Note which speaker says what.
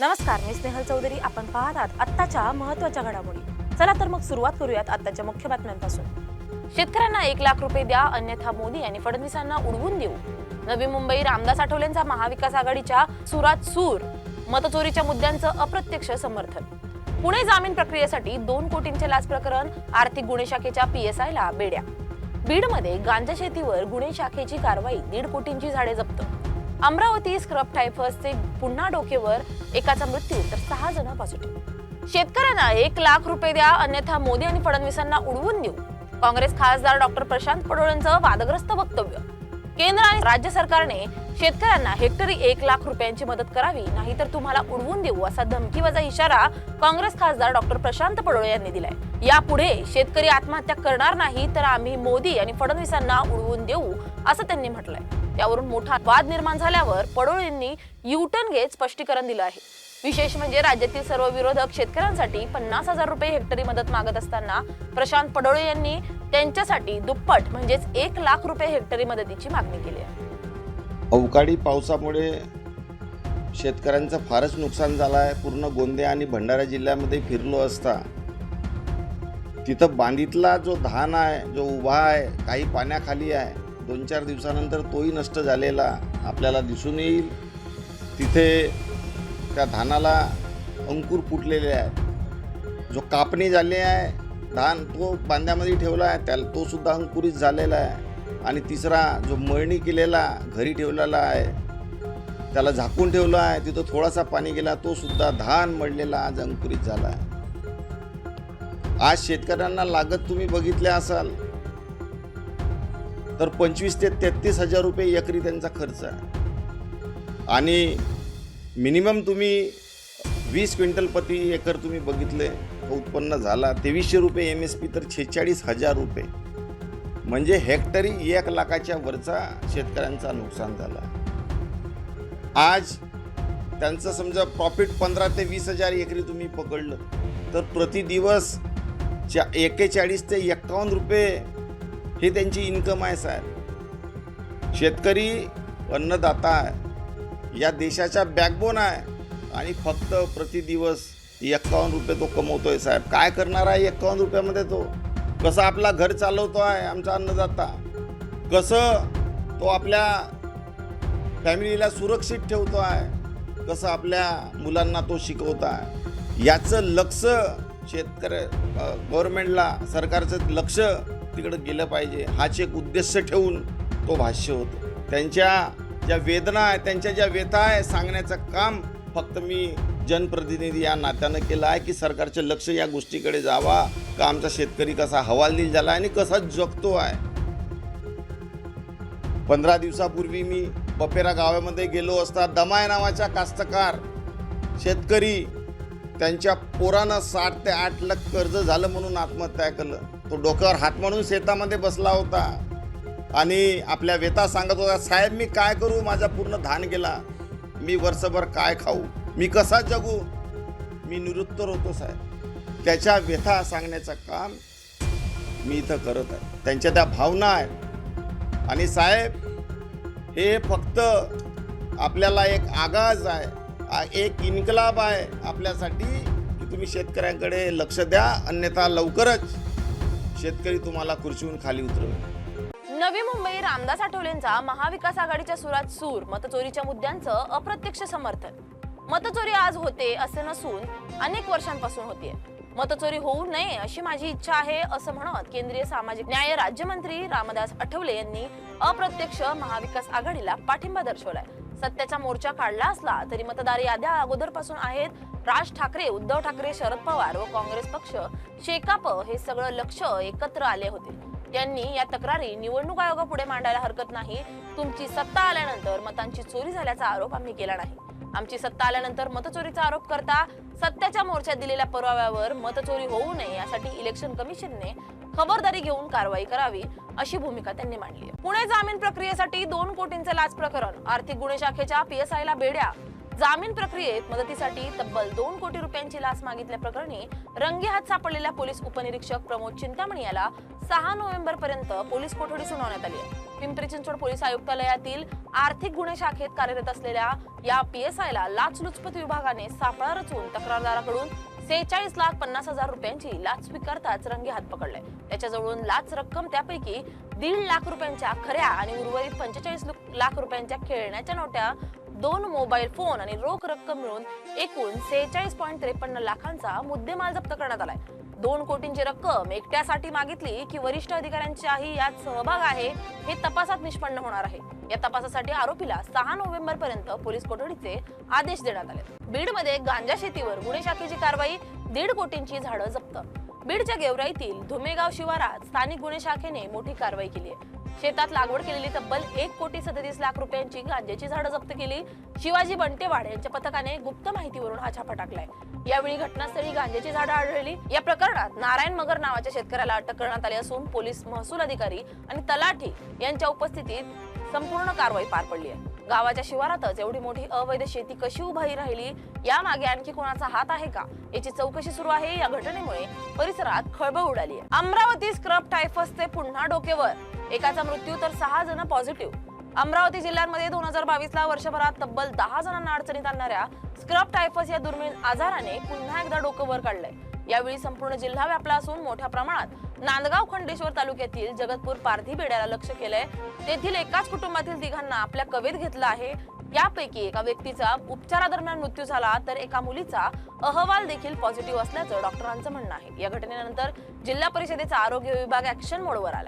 Speaker 1: नमस्कार मी स्नेहल चौधरी. आपण पाहत आहात आत्ताच्या महत्त्वाच्या घडामोडी. चला तर मग सुरुवात करूयात आत्ताच्या मुख्य बातम्यांपासून. शेतकऱ्यांना एक लाख रुपये द्या अन्यथा मोदी आणि फडणवीसांना उडवून देऊ. नवी मुंबई रामदास आठवलेंचा महाविकास आघाडीच्या सुरात सूर मतचोरीच्या मुद्द्यांचं अप्रत्यक्ष समर्थन. पुणे जामीन प्रक्रियेसाठी दोन कोटींचे लाच प्रकरण आर्थिक गुन्हे शाखेच्या पीएसआय ला बेड्या. बीडमध्ये गांजा शेतीवर गुन्हे शाखेची कारवाई दीड कोटींची झाडे जप्त. अमरावती स्क्रब टायफसचे पुन्हा डोकेवर एकाचा मृत्यू तर सहा जण पॉझिटिव्ह शेतकऱ्यांना एक लाख रुपये द्या अन्यथा मोदी आणि फडणवीसांना उडवून देऊ. काँग्रेस खासदार डॉक्टर प्रशांत पडोळेंचं वादग्रस्त वक्तव्य. केंद्र आणि राज्य सरकारने शेतकऱ्यांना हेक्टरी एक लाख रुपयांची मदत करावी नाहीतर तुम्हाला उडवून देऊ असा धमकीवाजा इशारा काँग्रेस खासदार डॉक्टर प्रशांत पडोळे यांनी दिलाय. यापुढे शेतकरी आत्महत्या करणार नाही तर आम्ही मोदी आणि फडणवीसांना उडवून देऊ असं त्यांनी म्हटलंय. त्यावरून मोठा वाद निर्माण झाल्यावर पडोळेंनी युटर्न घेत स्पष्टीकरण दिलं आहे. विशेष म्हणजे राज्यातील सर्व विरोधक शेतकऱ्यांसाठी पन्नास हजार रुपये हेक्टरी मदत मागत असताना प्रशांत पडोळे यांनी त्यांच्यासाठी दुप्पट म्हणजेच एक लाख रुपये हेक्टरी मदतीची मागणी केली आहे.
Speaker 2: अवकाळी पावसामुळे शेतकऱ्यांचं फारच नुकसान झालं आहे. पूर्ण गोंदिया आणि भंडारा जिल्ह्यामध्ये फिरलो असता तिथं बांधीतला जो धान आहे जो उभा आहे काही पाण्याखाली आहे दोन चार दिवसानंतर तोही नष्ट झालेला आपल्याला दिसून येईल. तिथे त्या धानाला अंकुर फुटलेले आहेत. जो कापणी झाली आहे धान तो बांध्यामध्ये ठेवला आहे त्याला तो सुद्धा अंकुरित झालेला आहे. आणि तिसरा जो मळणी केलेला घरी ठेवलेला आहे त्याला झाकून ठेवला आहे तिथं थोडासा पाणी गेला तो सुद्धा धान मळलेला आज अंकुरित झाला आहे. आज शेतकऱ्यांना लागत तुम्ही बघितले असाल तर पंचवीस ते तेहतीस हजार रुपये एकरी त्यांचा खर्च आहे. आणि मिनिमम तुम्ही वीस क्विंटल प्रति एकर तुम्ही बघितले उत्पन्न झाला तेवीसशे रुपये एम एस पी तर छेचाळीस हजार रुपये. म्हणजे हेक्टरी एक लाखाच्या वरचा शेतकऱ्यांचा नुकसान झाला. आज त्यांचं समजा प्रॉफिट पंधरा ते वीस हजार एकरी तुम्ही पकडलं तर प्रति दिवस च्या एकेचाळीस ते एक्कावन्न रुपये हे त्यांची इन्कम आहे साहेब. शेतकरी अन्नदाता आहे. या देशाचा बॅकबोन आहे. आणि फक्त प्रति दिवस एक्कावन्न रुपये तो कमवतोय साहेब. काय करणार आहे एक्कावन्न रुपयामध्ये तो? कसं आपला घर चालवतो आहे आमचा अन्नदाता? कसं तो आपल्या फॅमिलीला सुरक्षित ठेवतो आहे कसं आपल्या मुलांना तो शिकवत आहे याचं लक्ष शेतकरी गव्हर्नमेंटला सरकारचं लक्ष तिकडं गेलं पाहिजे. हाच एक उद्देश ठेवून तो भाष्य होतो. त्यांच्या ज्या वेदना आहे त्यांच्या ज्या व्यथा आहे सांगण्याचं काम फक्त मी जनप्रतिनिधी या नात्यानं केलं आहे की सरकारचं लक्ष या गोष्टीकडे जावा का आमचा शेतकरी कसा हवालदिल झाला आणि कसा जगतो आहे? पंधरा दिवसापूर्वी मी पपेरा गावामध्ये गेलो असता दमाय नावाच्या कास्तकार शेतकरी त्यांच्या पोरानं साठ ते आठ लाख कर्ज झालं म्हणून आत्महत्या केलं. तो डोक्यावर हात म्हणून शेतामध्ये बसला होता. आणि आपल्या वेता सांगत होता साहेब मी काय करू? माझा पूर्ण धान गेला. मी वर्षभर काय खाऊ? मी कसा जगू? मी निरुत्तर होतो साहेब. त्याच्या व्यथा सांगण्याचं काम मी इथं करत आहे. त्यांच्या त्या भावना आहेत. आणि साहेब हे फक्त आपल्याला एक आगाज आहे एक इन्कलाब आहे आपल्यासाठी की तुम्ही शेतकऱ्यांकडे लक्ष द्या अन्यथा लवकरच शेतकरी तुम्हाला खुर्चीहून खाली उतरवेल.
Speaker 1: नवी मुंबई रामदास आठवलेंचा महाविकास आघाडीच्या सुरात सूर मतचोरीच्या मुद्द्यांचं अप्रत्यक्ष समर्थन. मतचोरी आज होते असे नसून अनेक वर्षांपासून होतीये. मतचोरी होऊ नये अशी माझी इच्छा आहे असं म्हणत केंद्रीय सामाजिक न्याय राज्यमंत्री रामदास आठवले यांनी अप्रत्यक्ष महाविकास आघाडीला पाठिंबा दर्शवलाय. सत्याचा मोर्चा काढला असला तरी मतदार याद्या अगोदरपासून आहेत. राज ठाकरे उद्धव ठाकरे शरद पवार व काँग्रेस पक्ष शेकाप हे सगळं लक्ष एकत्र आले होते. त्यांनी या तक्रारी निवडणूक आयोगापुढे मांडायला हरकत नाही. तुमची सत्ता आल्यानंतर मतांची चोरी झाल्याचा आरोप आम्ही केला नाही. आमची सत्ता आल्यानंतर मतचोरीचा आरोप करता सत्याच्या मोर्चात दिलेल्या पुराव्यावर मतचोरी होऊ नये यासाठी इलेक्शन कमिशनने खबरदारी घेऊन कारवाई करावी अशी भूमिका त्यांनी मांडली पुणे जामीन प्रक्रियेसाठी दोन कोटींचे लाच प्रकरण आर्थिक गुन्हे शाखेच्या पीएसआय ला बेड्या जामीन प्रक्रियेत मदतीसाठी तब्बल दोन कोटी रुपयांची लाच मागितल्या प्रकरणी रंगेहात सापडलेल्या पोलीस उपनिरीक्षक प्रमोद चिंतामणी याला सहा नोव्हेंबर पर्यंत पोलीस कोठडी सुनावण्यात आली आहे. पिंपरी चिंचवड पोलीस आयुक्तालयातील आर्थिक गुन्हे शाखेत कार्यरत असलेल्या या पीएसआयला लाचलुचपत विभागाने सापळा रचून तक्रारदाराकडून सेहेचाळीस लाख पन्नास हजार रुपयांची लाच स्वीकारताच रंगे हात पकडले त्याच्याजवळून लाच रक्कम त्यापैकी दीड लाख रुपयांच्या खऱ्या आणि उर्वरित पंचेचाळीस लाख रुपयांच्या खेळण्याच्या नोट्या दोन मोबाईल फोन आणि रोख रक्कम मिळून एकूण सेहेचाळीस पॉईंट त्रेपन्न लाखांचा मुद्देमाल जप्त करण्यात आलाय. दोन कोटींची रक्कम एकट्यासाठी मागितली की वरिष्ठ अधिकाऱ्यांचाही यात सहभाग आहे हे तपासात निष्पन्न होणार आहे. या तपासासाठी आरोपीला सहा नोव्हेंबर पर्यंत पोलीस कोठडीचे आदेश देण्यात आले. बीडमध्ये गांजा शेतीवर गुन्हे शाखेची कारवाई दीड कोटींची झाडं जप्त. बीडच्या गेवराईतील धुमेगाव शिवारात स्थानिक गुन्हे शाखेने मोठी कारवाई केली आहे. शेतात लागवड केलेली तब्बल एक कोटी सदतीस लाख रुपयांची गांजाची झाडं जप्त केली. शिवाजी बंटेवाड यांच्या पथकाने गुप्त माहितीवरून हा छापा टाकलाय. यावेळी घटनास्थळी गांजाची झाडं आढळली. या प्रकरणात नारायण मगर नावाच्या शेतकऱ्याला अटक करण्यात आली असून पोलीस महसूल अधिकारी आणि तलाठी यांच्या उपस्थितीत संपूर्ण कारवाई पार पडली आहे. गावाच्या शिवारातच एवढी मोठी अवैध शेती कशी उभारी राहिली? यामागे आणखी कोणाचा हात आहे का? याची चौकशी सुरू आहे. या घटनेमुळे परिसरात खळबळ उडाली आहे. अमरावती स्क्रब टायफसचे पुन्हा डोकेवर. एकाचा मृत्यू तर सहा जण पॉझिटिव्ह. अमरावती जिल्ह्यांमध्ये दोन हजार बावीसला वर्षभरात तब्बल दहा जणांना अडचणीत आणणाऱ्या स्क्रब टायफस या दुर्मिळ आजाराने पुन्हा एकदा डोकं वर काढलंय. यावेळी संपूर्ण जिल्हा व्यापला असून मोठ्या प्रमाणात नांदगाव खंडेश्वर तालुक्यातील जगतपूर पारधी बेड्याला लक्ष केलंय. तेथील एकाच कुटुंबातील तिघांना आपल्या कवेत घेतलं आहे. यापैकी एका व्यक्तीचा उपचारादरम्यान मृत्यू झाला तर एका मुलीचा अहवाल देखील पॉझिटिव्ह असल्याचं डॉक्टरांचं म्हणणं आहे. या घटनेनंतर जिल्हा परिषदेचा आरोग्य विभाग ऍक्शन मोडवर आलाय.